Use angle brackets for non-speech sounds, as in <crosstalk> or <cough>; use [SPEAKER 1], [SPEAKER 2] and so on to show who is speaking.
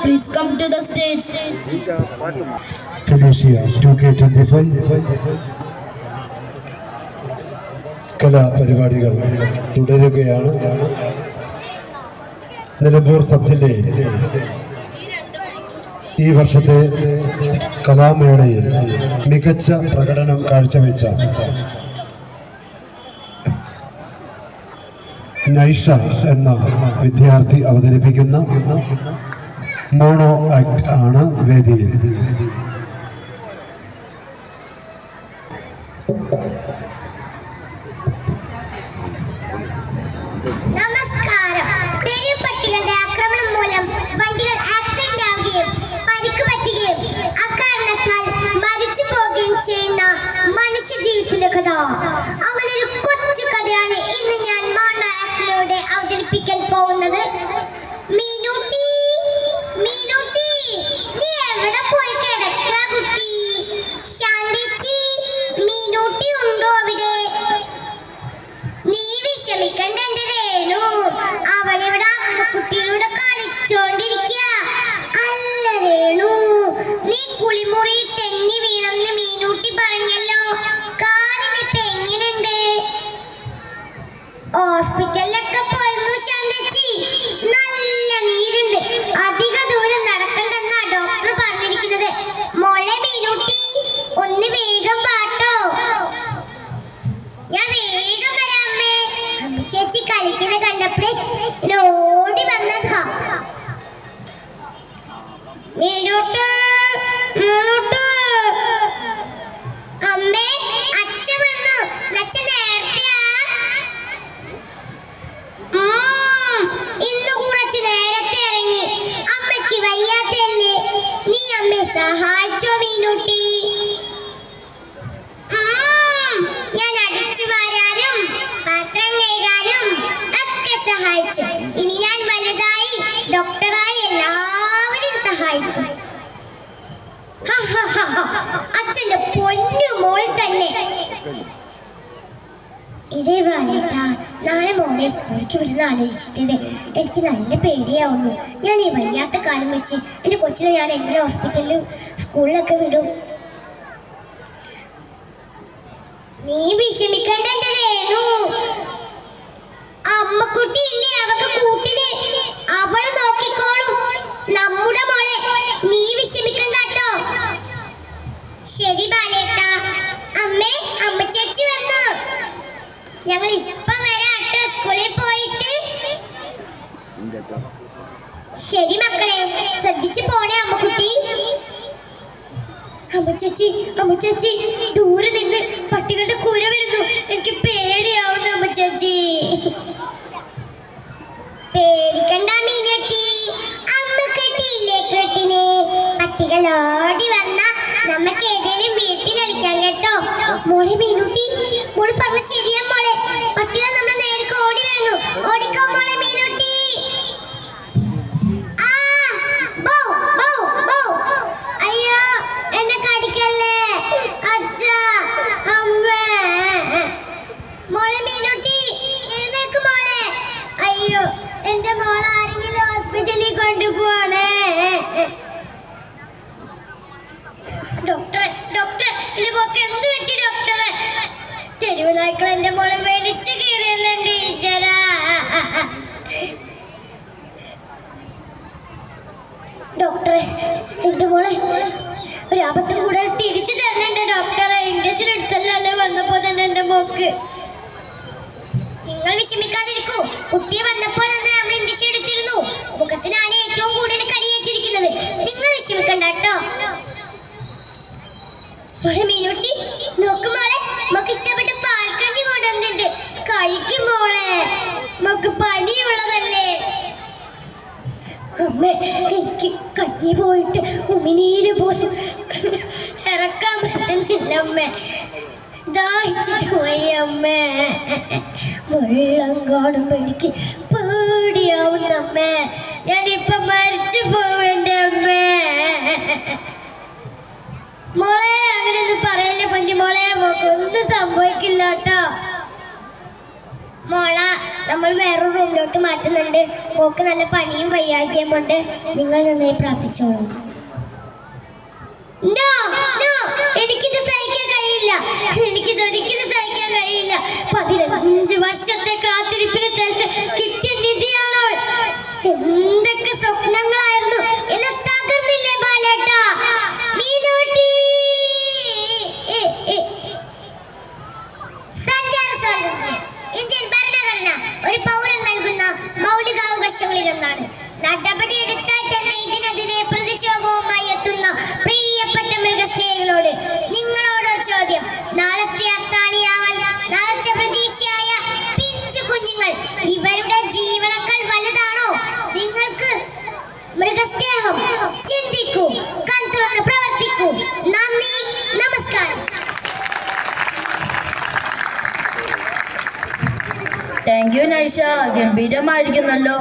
[SPEAKER 1] please come to the stage.
[SPEAKER 2] Tunisia to K twenty five കലാപരിപാടികൾ തുടരുകയാണ്. Nilambur sub ജില്ലയിൽ ഈ വർഷത്തെ കലാമേളയിൽ മികച്ച പ്രകടനം കാഴ്ചവെച്ച നൈഷ എന്ന വിദ്യാർത്ഥി അവതരിപ്പിക്കുന്ന മോണോ ആക്ട് ആണ്
[SPEAKER 3] പോവുകയും ചെയ്യുന്ന അങ്ങനെ ഒരു കൊച്ചു കഥയാണ് ഇന്ന് ഞാൻ മോണ ആപ്പിലൂടെ അവതരിപ്പിക്കാൻ നീ വിഷമിക്കണ്ട എന്റെ രേണു അവളിവിടെ കുട്ടിയിലൂടെ കളിച്ചോണ്ടിരിക്കുക അല്ല രേണു നീ കുളിമുറി തെന്നി വീണെന്ന് മീനൂട്ടി പറഞ്ഞല്ലോ. കാലിന് ഇപ്പൊ എങ്ങനെയുണ്ട് ഹോസ്പിറ്റലിലൊക്കെ ഞാൻ സഹായിച്ചു. ഇനി ഞാൻ ഡോക്ടറായി <laughs> അച്ഛന്റെ പൊന്നു മോൾ തന്നെ. ഇതേ വാലേട്ടാ നാളെ മോളെ സ്കൂളിലേക്ക് വിടുന്ന ആലോചിച്ചിട്ടത്. എനിക്ക് നല്ല പേടിയാവുന്നു. ഞാൻ ഈ വയ്യാത്ത കാലം വെച്ച് എന്റെ കൊച്ചിനെ ഞാൻ എങ്ങനെ ഹോസ്പിറ്റലിലും സ്കൂളിലൊക്കെ വിടും? നീ വിഷമിക്കണ്ട എന്റെ രേണു? അമ്മക്കുട്ടി ഇല്ലേ? അവക്ക് കൂട്ടിന്. അവളെ നോക്കിക്കോളും ഞങ്ങൾ ഇപ്പൊ വരാട്ടോ. സ്കൂളിൽ പോയിട്ട്. ശരി മക്കളെ ശ്രദ്ധിച്ചു പോണേ അമ്മക്കുട്ടി. അമ്മ ചേച്ചി അമ്മ ചേച്ചി ദൂരെ നിന്ന് പട്ടികളുടെ മോളെ മീനുട്ടി മോൾ പറഞ്ഞ ശരിയാ മോളെ. പട്ടികൾ നമ്മൾ നേരെ ഓടി വരുന്നു. ഓടിക്കോ മോളെ മീനുട്ടി. അയ്യോ എന്നെ കടിക്കല്ലേ? അച്ഛാ അമ്മേ. മോളെ മീനുട്ടി എഴുന്നേക്ക് മോളെ. അയ്യോ എന്റെ മോൾ ആരെങ്കിലും ഹോസ്പിറ്റലിൽ കൊണ്ടുപോണേ നായ്ക്കൾ എന്റെ മോളെ വലിച്ചു കീറിയല്ലേ ടീച്ചറാ ഡോക്ടറെ എന്റെ മോളെ ഒരു അബദ്ധം കൂടെ തിരിച്ചു തരണുണ്ട് ഡോക്ടറെ. ഇഞ്ചക്ഷൻ എടുത്തല്ലേ വന്നപ്പോ തന്നെ എന്റെ മോക്ക്. നിങ്ങൾ വിഷമിക്കാതിരിക്കൂ. കുട്ടി വന്നപ്പോൾ തന്നെ നമ്മൾ ഇഞ്ചക്ഷൻ എടുത്തിരുന്നു. മുഖത്തിനാണ് ഏറ്റവും കൂടുതൽ കടിയേറ്റിരിക്കുന്നത് നിങ്ങൾ വിഷമിക്കണ്ട കേട്ടോ. മോളെ മീനുട്ടി നോക്ക് മോളെ. നമുക്ക് ഇഷ്ടപ്പെട്ട കഴിക്കും മോളെ. നമുക്ക് പനിയുള്ളതല്ലേ? അമ്മ എനിക്ക് കഞ്ഞി പോയിട്ട് ഉമിനീര് പോലും ഇറക്കാൻ പറ്റുന്നില്ല അമ്മ. ദാഹിച്ചിട്ട് പോയി അമ്മ. വെള്ളം കാണുമ്പോ എനിക്ക് അമ്മ. ഞാനിപ്പൊ മരിച്ചു പോവേണ്ട അമ്മ. മോളെ അങ്ങനെയൊന്നും പറയല്ലേ പണ്ടി മോളെ. മോക്ക് ഒന്നും സംഭവിക്കില്ല കേട്ടോ മോള നമ്മൾ വേറൊരു റൂമിലോട്ട് മാറ്റുന്നുണ്ട്. പോക്ക് നല്ല പനിയും വയ്യാക്കിയും കൊണ്ട് നിങ്ങൾ നന്നായി പ്രാർത്ഥിച്ചോളൂ. എനിക്കിത് സഹിക്കാൻ കഴിയില്ല. എനിക്കിത് ഒരിക്കലും സഹിക്കാൻ കഴിയില്ല. പതിനഞ്ച് വർഷത്തെ കാത്തിരിപ്പിന് ശേഷം കിട്ടിയ ഒരു പൗരൻ നൽകുന്ന മൗലികാവകാശങ്ങളിലൊന്നാണ്. നടപടിയെടുത്താൽ തന്നെ ഇതിനെതിരെ പ്രതിഷേധവുമായി എത്തുന്ന പ്രിയപ്പെട്ട മൃഗസ്നേഹികളോട്
[SPEAKER 1] താങ്ക് യു നൈഷ ഗംഭീരമായിരിക്കുന്നല്ലോ